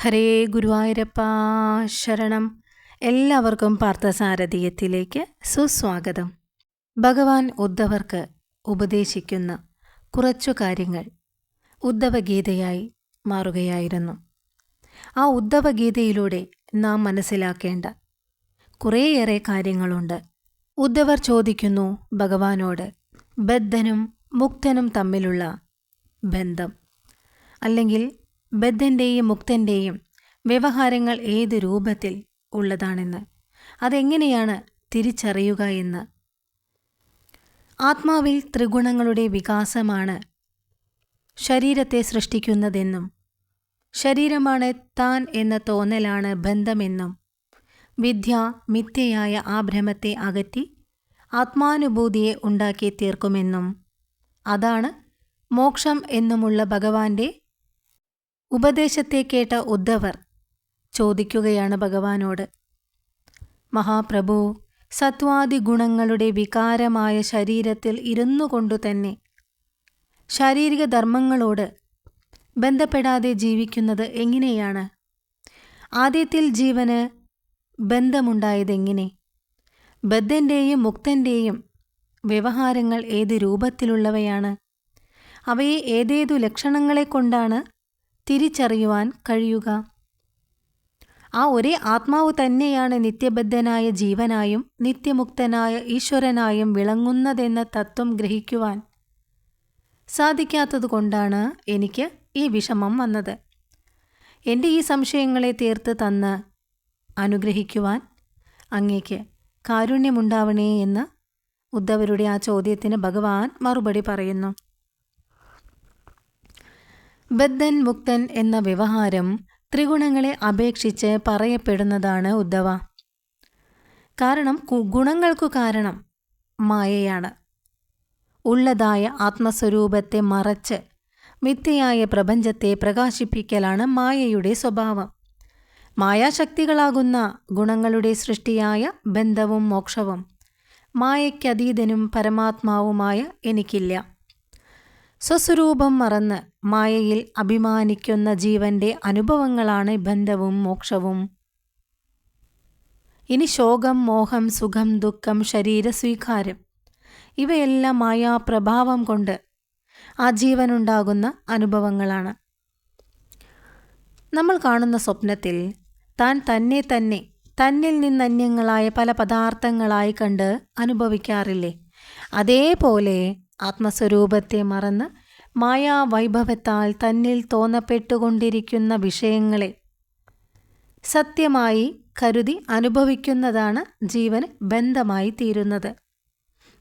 ഹരേ ഗുരുവായൂരപ്പ ശരണം. എല്ലാവർക്കും പാർത്ഥസാരഥീയത്തിലേക്ക് സുസ്വാഗതം. ഭഗവാൻ ഉദ്ധവർക്ക് ഉപദേശിക്കുന്ന കുറച്ചു കാര്യങ്ങൾ ഉദ്ധവഗീതയായി മാറുകയായിരുന്നു. ആ ഉദ്ധവഗീതയിലൂടെ നാം മനസ്സിലാക്കേണ്ട കുറേയേറെ കാര്യങ്ങളുണ്ട്. ഉദ്ധവർ ചോദിക്കുന്നു ഭഗവാനോട് ബദ്ധനും മുക്തനും തമ്മിലുള്ള ബന്ധം. അല്ലെങ്കിൽ ബദ്ധന്റെയും മുക്തന്റെയും വ്യവഹാരങ്ങൾ ഏത് രൂപത്തിൽ ഉള്ളതാണെന്ന്. അതെങ്ങനെയാണ് തിരിച്ചറിയുക എന്ന്. ആത്മാവിൽ ത്രിഗുണങ്ങളുടെ വികാസമാണ് ശരീരത്തെ സൃഷ്ടിക്കുന്നതെന്നും ശരീരമാണ് താൻ എന്ന തോന്നലാണ് ബന്ധമെന്നും വിദ്യ മിഥ്യയായ ആ ഭ്രമത്തെ അകറ്റി ആത്മാനുഭൂതിയെ ഉണ്ടാക്കി തീർക്കുമെന്നും അതാണ് മോക്ഷം എന്നുമുള്ള ഭഗവാന്റെ ഉപദേശത്തെ കേട്ട ഉദ്ധവർ ചോദിക്കുകയാണ് ഭഗവാനോട്. മഹാപ്രഭു സത്വാദി ഗുണങ്ങളുടെ വികാരമായ ശരീരത്തിൽ ഇരുന്നു കൊണ്ടു തന്നെ ശാരീരിക ധർമ്മങ്ങളോട് ബന്ധപ്പെടാതെ ജീവിക്കുന്നത് എങ്ങനെയാണ്? ആദ്യത്തിൽ ജീവന് ബന്ധമുണ്ടായതെങ്ങനെ? ബദ്ധന്റെയും മുക്തന്റെയും വ്യവഹാരങ്ങൾ ഏത് രൂപത്തിലുള്ളവയാണ്? അവയെ ഏതേതു ലക്ഷണങ്ങളെ കൊണ്ടാണ് തിരിച്ചറിയുവാൻ കഴിയുക. ആ ഒരേ ആത്മാവ് തന്നെയാണ് നിത്യബദ്ധനായ ജീവനായും നിത്യമുക്തനായ ഈശ്വരനായും വിളങ്ങുന്നതെന്ന തത്വം ഗ്രഹിക്കുവാൻ സാധിക്കാത്തതുകൊണ്ടാണ് എനിക്ക് ഈ വിഷമം വന്നത്. എന്റെ ഈ സംശയങ്ങളെ തീർത്ത് തന്ന് അനുഗ്രഹിക്കുവാൻ അങ്ങേക്ക് കാരുണ്യമുണ്ടാവണേ എന്ന് ഉദ്ധവരുടെ ആ ചോദ്യത്തിന് ഭഗവാൻ മറുപടി പറയുന്നു. ബദ്ധൻ മുക്തൻ എന്ന വ്യവഹാരം ത്രിഗുണങ്ങളെ അപേക്ഷിച്ച് പറയപ്പെടുന്നതാണ് ഉദ്ധവ. കാരണം ഗുണങ്ങൾക്കു കാരണം മായയാണ്. ഉള്ളതായ ആത്മസ്വരൂപത്തെ മറച്ച് മിഥ്യയായ പ്രപഞ്ചത്തെ പ്രകാശിപ്പിക്കലാണ് മായയുടെ സ്വഭാവം. മായാശക്തികളാകുന്ന ഗുണങ്ങളുടെ സൃഷ്ടിയായ ബന്ധവും മോക്ഷവും മായയ്ക്കതീതനും പരമാത്മാവുമായ എനിക്കില്ല. സ്വസ്വരൂപം മറന്ന് മായയിൽ അഭിമാനിക്കുന്ന ജീവന്റെ അനുഭവങ്ങളാണ് ബന്ധവും മോക്ഷവും. ഇനി ശോകം മോഹം സുഖം ദുഃഖം ശരീരസ്വീകാരം ഇവയെല്ലാം മായാപ്രഭാവം കൊണ്ട് ആ ജീവനുണ്ടാകുന്ന അനുഭവങ്ങളാണ്. നമ്മൾ കാണുന്ന സ്വപ്നത്തിൽ താൻ തന്നെ തന്നെ തന്നിൽ നിന്നന്യങ്ങളായ പല പദാർത്ഥങ്ങളായി കണ്ട് അനുഭവിക്കാറില്ലേ? അതേപോലെ ആത്മസ്വരൂപത്തെ മറന്ന് മായാവൈഭവത്താൽ തന്നിൽ തോന്നപ്പെട്ടുകൊണ്ടിരിക്കുന്ന വിഷയങ്ങളെ സത്യമായി കരുതി അനുഭവിക്കുന്നതാണ് ജീവന് ബന്ധമായി തീരുന്നത്.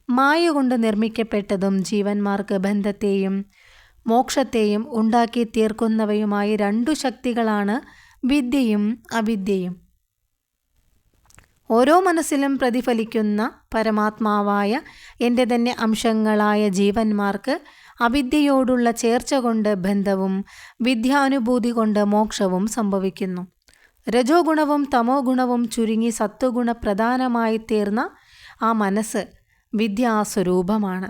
മായ കൊണ്ട് നിർമ്മിക്കപ്പെട്ടതും ജീവന്മാർക്ക് ബന്ധത്തെയും മോക്ഷത്തെയും ഉണ്ടാക്കി തീർക്കുന്നവയുമായ രണ്ടു ശക്തികളാണ് വിദ്യയും അവിദ്യയും. ഓരോ മനസ്സിലും പ്രതിഫലിക്കുന്ന പരമാത്മാവായ എന്റെ തന്നെ അംശങ്ങളായ ജീവന്മാർക്ക് അവിദ്യയോടുള്ള ചേർച്ച കൊണ്ട് ബന്ധവും വിദ്യാനുഭൂതി കൊണ്ട് മോക്ഷവും സംഭവിക്കുന്നു. രജോ ഗുണവും തമോ ഗുണവും ചുരുങ്ങി സത്വഗുണ പ്രധാനമായി തീർന്ന ആ മനസ്സ് വിദ്യാസ്വരൂപമാണ്.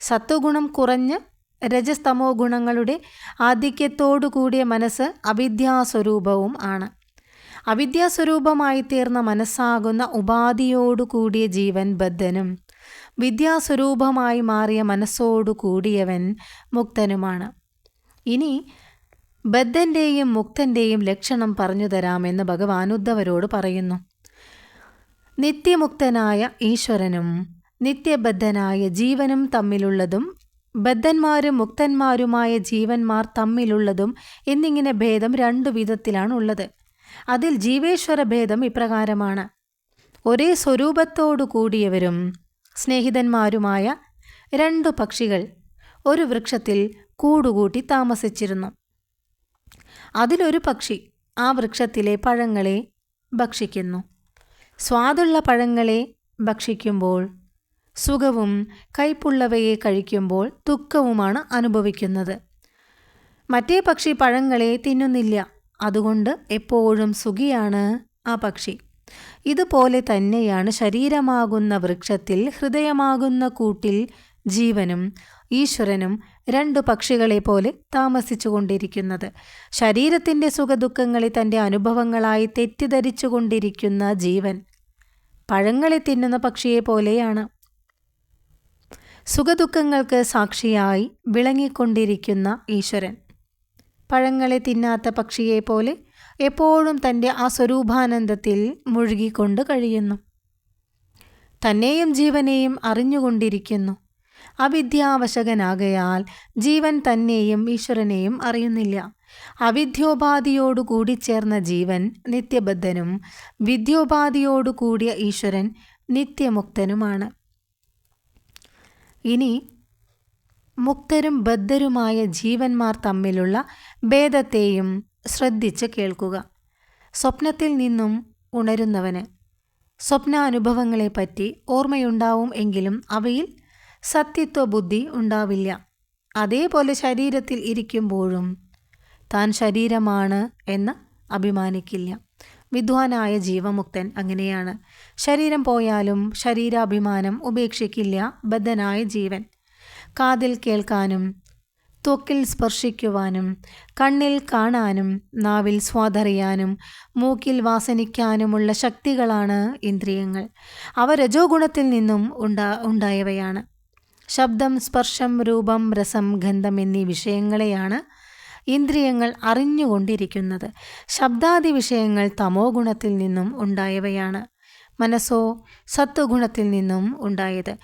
സത്വഗുണം കുറഞ്ഞ് രജസ്തമോ ഗുണങ്ങളുടെ ആധിക്യത്തോടു കൂടിയ മനസ്സ് അവിദ്യാസ്വരൂപവും ആണ്. അവിദ്യാസ്വരൂപമായി തീർന്ന മനസ്സാകുന്ന ഉപാധിയോടു കൂടിയ ജീവൻ ബദ്ധനും വിദ്യാസ്വരൂപമായി മാറിയ മനസ്സോടു കൂടിയവൻ മുക്തനുമാണ്. ഇനി ബദ്ധന്റെയും മുക്തന്റെയും ലക്ഷണം പറഞ്ഞു തരാമെന്ന് ഭഗവാൻ ഉദ്ധവരോട് പറയുന്നു. നിത്യമുക്തനായ ഈശ്വരനും നിത്യബദ്ധനായ ജീവനും തമ്മിലുള്ളതും ബദ്ധന്മാരും മുക്തന്മാരുമായ ജീവന്മാർ തമ്മിലുള്ളതും എന്നിങ്ങനെ ഭേദം രണ്ടു വിധത്തിലാണ് ഉള്ളത്. അതിൽ ജീവേശ്വര ഭേദം ഇപ്രകാരമാണ്. ഒരേ സ്വരൂപത്തോടു കൂടിയവരും സ്നേഹിതന്മാരുമായ രണ്ടു പക്ഷികൾ ഒരു വൃക്ഷത്തിൽ കൂടുകൂട്ടി താമസിച്ചിരുന്നു. അതിലൊരു പക്ഷി ആ വൃക്ഷത്തിലെ പഴങ്ങളെ ഭക്ഷിക്കുന്നു. സ്വാദുള്ള പഴങ്ങളെ ഭക്ഷിക്കുമ്പോൾ സുഖവും കയ്പുള്ളവയെ കഴിക്കുമ്പോൾ ദുഃഖവുമാണ് അനുഭവിക്കുന്നത്. മറ്റേ പക്ഷി പഴങ്ങളെ തിന്നുന്നില്ല. അതുകൊണ്ട് എപ്പോഴും സുഖിയാണ് ആ പക്ഷി. ഇതുപോലെ തന്നെയാണ് ശരീരമാകുന്ന വൃക്ഷത്തിൽ ഹൃദയമാകുന്ന കൂട്ടിൽ ജീവനും ഈശ്വരനും രണ്ടു പക്ഷികളെ പോലെ താമസിച്ചു കൊണ്ടിരിക്കുന്നത് ശരീരത്തിന്റെ സുഖദുഃഖങ്ങളെ തന്റെ അനുഭവങ്ങളായി തെറ്റിദ്ധരിച്ചു കൊണ്ടിരിക്കുന്ന ജീവൻ പഴങ്ങളെ തിന്നുന്ന പക്ഷിയെ പോലെയാണ്. സുഖദുഃഖങ്ങൾക്ക് സാക്ഷിയായി വിളങ്ങിക്കൊണ്ടിരിക്കുന്ന ഈശ്വരൻ. പഴങ്ങളെ തിന്നാത്ത പക്ഷിയെപ്പോലെ എപ്പോഴും തന്റെ ആ സ്വരൂപാനന്ദത്തിൽ മുഴുകിക്കൊണ്ട് കഴിയുന്നു. തന്നെയും ജീവനെയും അറിഞ്ഞുകൊണ്ടിരിക്കുന്നു. അവിദ്യാവശകനാകയാൽ ജീവൻ തന്നെയും ഈശ്വരനെയും അറിയുന്നില്ല. അവിദ്യോപാധിയോടു കൂടിച്ചേർന്ന ജീവൻ നിത്യബദ്ധനും വിദ്യോപാധിയോടു കൂടിയ ഈശ്വരൻ നിത്യമുക്തനുമാണ്. ഇനി മുക്തരും ബദ്ധരുമായ ജീവന്മാർ തമ്മിലുള്ള ഭേദത്തെയും ശ്രദ്ധിച്ച് കേൾക്കുക. സ്വപ്നത്തിൽ നിന്നും ഉണരുന്നവന് സ്വപ്നാനുഭവങ്ങളെപ്പറ്റി ഓർമ്മയുണ്ടാവും എങ്കിലും അവയിൽ സത്യത്വ ബുദ്ധി ഉണ്ടാവില്ല. അതേപോലെ ശരീരത്തിൽ ഇരിക്കുമ്പോഴും താൻ ശരീരമാണ് എന്ന് അഭിമാനിക്കില്ല. വിദ്വാനായ ജീവമുക്തൻ അങ്ങനെയാണ്. ശരീരം പോയാലും ശരീരാഭിമാനം ഉപേക്ഷിക്കില്ല ബദ്ധനായ ജീവൻ. കാതിൽ കേൾക്കാനും ത്വക്കിൽ സ്പർശിക്കുവാനും കണ്ണിൽ കാണാനും നാവിൽ സ്വാദറിയാനും മൂക്കിൽ വാസനിക്കാനുമുള്ള ശക്തികളാണ് ഇന്ദ്രിയങ്ങൾ. അവ രജോ ഗുണത്തിൽ നിന്നും ഉണ്ടാ ഉണ്ടായവയാണ്. ശബ്ദം സ്പർശം രൂപം രസം ഗന്ധം എന്നീ വിഷയങ്ങളെയാണ് ഇന്ദ്രിയങ്ങൾ അറിഞ്ഞുകൊണ്ടിരിക്കുന്നത്. ശബ്ദാദി വിഷയങ്ങൾ തമോ ഗുണത്തിൽ നിന്നും ഉണ്ടായവയാണ്. മനസ്സോ സത്വഗുണത്തിൽ നിന്നും ഉണ്ടായത്.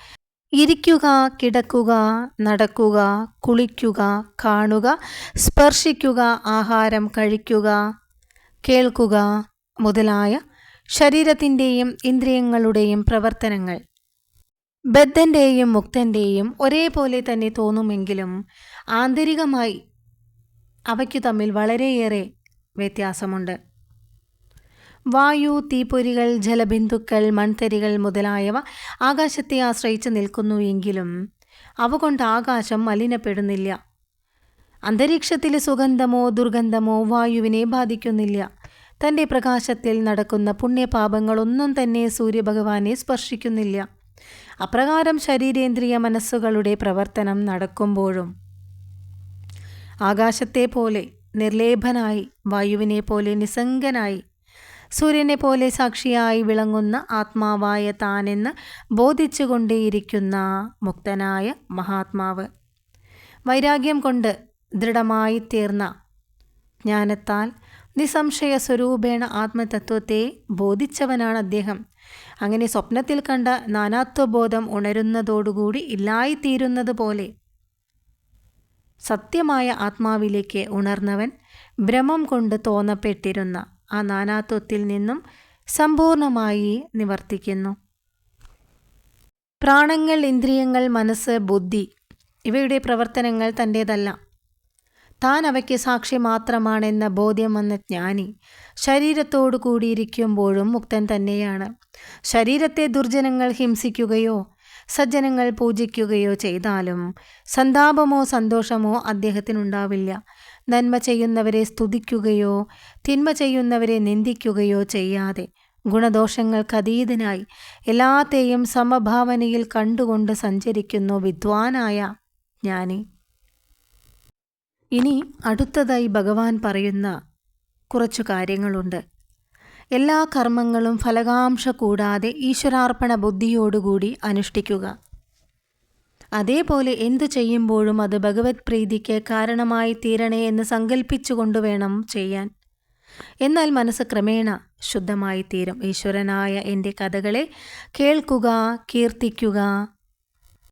ഇരിക്കുക കിടക്കുക നടക്കുക കുളിക്കുക കാണുക സ്പർശിക്കുക ആഹാരം കഴിക്കുക കേൾക്കുക മുതലായ ശരീരത്തിന്റെയും ഇന്ദ്രിയങ്ങളുടെയും പ്രവർത്തനങ്ങൾ. ബദ്ധന്റെയും മുക്തന്റെയും ഒരേപോലെ തന്നെ തോന്നുമെങ്കിലും ആന്തരികമായി അവയ്ക്കു തമ്മിൽ വളരെയേറെ വ്യത്യാസമുണ്ട്. വായു തീപ്പൊരികൾ ജലബിന്ദുക്കൾ മൺതരികൾ മുതലായവ ആകാശത്തെ ആശ്രയിച്ച് നിൽക്കുന്നു എങ്കിലും അവ കൊണ്ട് ആകാശം മലിനപ്പെടുന്നില്ല. അന്തരീക്ഷത്തിലെ സുഗന്ധമോ ദുർഗന്ധമോ വായുവിനെ ബാധിക്കുന്നില്ല. തന്റെ പ്രകാശത്തിൽ നടക്കുന്ന പുണ്യപാപങ്ങളൊന്നും തന്നെ സൂര്യഭഗവാനെ സ്പർശിക്കുന്നില്ല. അപ്രകാരം ശരീരേന്ദ്രിയ മനസ്സുകളുടെ പ്രവർത്തനം നടക്കുമ്പോഴും ആകാശത്തെ പോലെ നിർലേപനായി വായുവിനെ പോലെ നിസ്സംഗനായി സൂര്യനെ പോലെ സാക്ഷിയായി വിളങ്ങുന്ന ആത്മാവായ താനെന്ന് ബോധിച്ചുകൊണ്ടേയിരിക്കുന്ന മുക്തനായ മഹാത്മാവ്. വൈരാഗ്യം കൊണ്ട് ദൃഢമായി തീർന്ന ജ്ഞാനത്താൽ നിസംശയ സ്വരൂപേണ ആത്മതത്വത്തെ ബോധിച്ചവനാണ് അദ്ദേഹം. അങ്ങനെ സ്വപ്നത്തിൽ കണ്ട നാനാത്വബോധം ഉണരുന്നതോടുകൂടി ഇല്ലായിത്തീരുന്നത് പോലെ സത്യമായ ആത്മാവിലേക്ക് ഉണർന്നവൻ ഭ്രമം കൊണ്ട് തോന്നപ്പെട്ടിരുന്ന ആ നാനാത്വത്തിൽ നിന്നും സമ്പൂർണമായി നിവർത്തിക്കുന്നു. പ്രാണങ്ങൾ ഇന്ദ്രിയങ്ങൾ മനസ്സ് ബുദ്ധി ഇവയുടെ പ്രവർത്തനങ്ങൾ തന്റേതല്ല. താൻ അവയ്ക്ക് സാക്ഷി മാത്രമാണെന്ന ബോധ്യം വന്ന ജ്ഞാനി ശരീരത്തോടു കൂടിയിരിക്കുമ്പോഴും മുക്തൻ തന്നെയാണ്. ശരീരത്തെ ദുർജനങ്ങൾ ഹിംസിക്കുകയോ സജ്ജനങ്ങൾ പൂജിക്കുകയോ ചെയ്താലും സന്താപമോ സന്തോഷമോ അദ്ദേഹത്തിനുണ്ടാവില്ല. നന്മ ചെയ്യുന്നവരെ സ്തുതിക്കുകയോ തിന്മ ചെയ്യുന്നവരെ നിന്ദിക്കുകയോ ചെയ്യാതെ ഗുണദോഷങ്ങൾക്കതീതനായി എല്ലാത്തെയും സമഭാവനയിൽ കണ്ടുകൊണ്ട് സഞ്ചരിക്കുന്നു വിദ്വാനായ ജ്ഞാനി ഇനി അടുത്തതായി ഭഗവാൻ പറയുന്ന കുറച്ചു കാര്യങ്ങളുണ്ട്. എല്ലാ കർമ്മങ്ങളും ഫലകാംക്ഷ കൂടാതെ ഈശ്വരാർപ്പണ ബുദ്ധിയോടുകൂടി അനുഷ്ഠിക്കുക. അതേപോലെ എന്തു ചെയ്യുമ്പോഴും അത് ഭഗവത് പ്രീതിക്ക് കാരണമായി തീരണേ എന്ന് സങ്കല്പിച്ചുകൊണ്ട് വേണം ചെയ്യാൻ. എന്നാൽ മനസ്സ് ക്രമേണ ശുദ്ധമായി തീരും. ഈശ്വരനായ എന്റെ കഥകളെ കേൾക്കുക കീർത്തിക്കുക.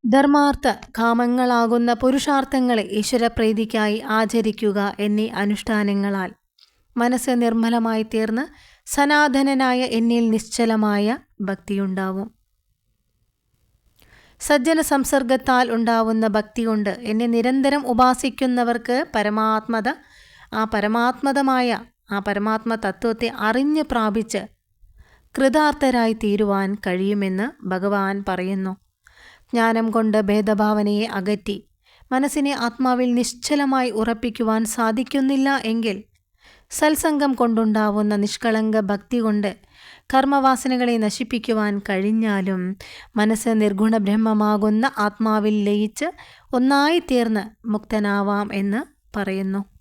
ധർമാർത്ഥ കാമങ്ങളാകുന്ന പുരുഷാർത്ഥങ്ങളെ ഈശ്വരപ്രീതിക്കായി ആചരിക്കുക എന്നീ അനുഷ്ഠാനങ്ങളാൽ മനസ്സ് നിർമ്മലമായി തീർന്ന് സനാതനനായ എന്നിൽ നിശ്ചലമായ ഭക്തിയുണ്ടാവും. സജ്ജന സംസർഗത്താൽ ഉണ്ടാവുന്ന ഭക്തി കൊണ്ട് എന്നെ നിരന്തരം ഉപാസിക്കുന്നവർക്ക് പരമാത്മത ആ പരമാത്മതമായ ആ പരമാത്മ തത്വത്തെ അറിഞ്ഞു പ്രാപിച്ച് കൃതാർത്ഥരായി തീരുവാൻ കഴിയുമെന്ന് ഭഗവാൻ പറയുന്നു. ജ്ഞാനം കൊണ്ട് ഭേദഭാവനയെ അകറ്റി മനസ്സിനെ ആത്മാവിൽ നിശ്ചലമായി ഉറപ്പിക്കുവാൻ സാധിക്കുന്നില്ല എങ്കിൽ സത്സംഗം കൊണ്ടുണ്ടാവുന്ന നിഷ്കളങ്ക ഭക്തി കൊണ്ട് കർമ്മവാസനകളെ നശിപ്പിക്കുവാൻ കഴിഞ്ഞാലും മനസ്സ് നിർഗുണ ബ്രഹ്മമാകുന്ന ആത്മാവിൽ ലയിച്ച് ഒന്നായി തീർന്ന് മുക്തനാവാം എന്ന് പറയുന്നു.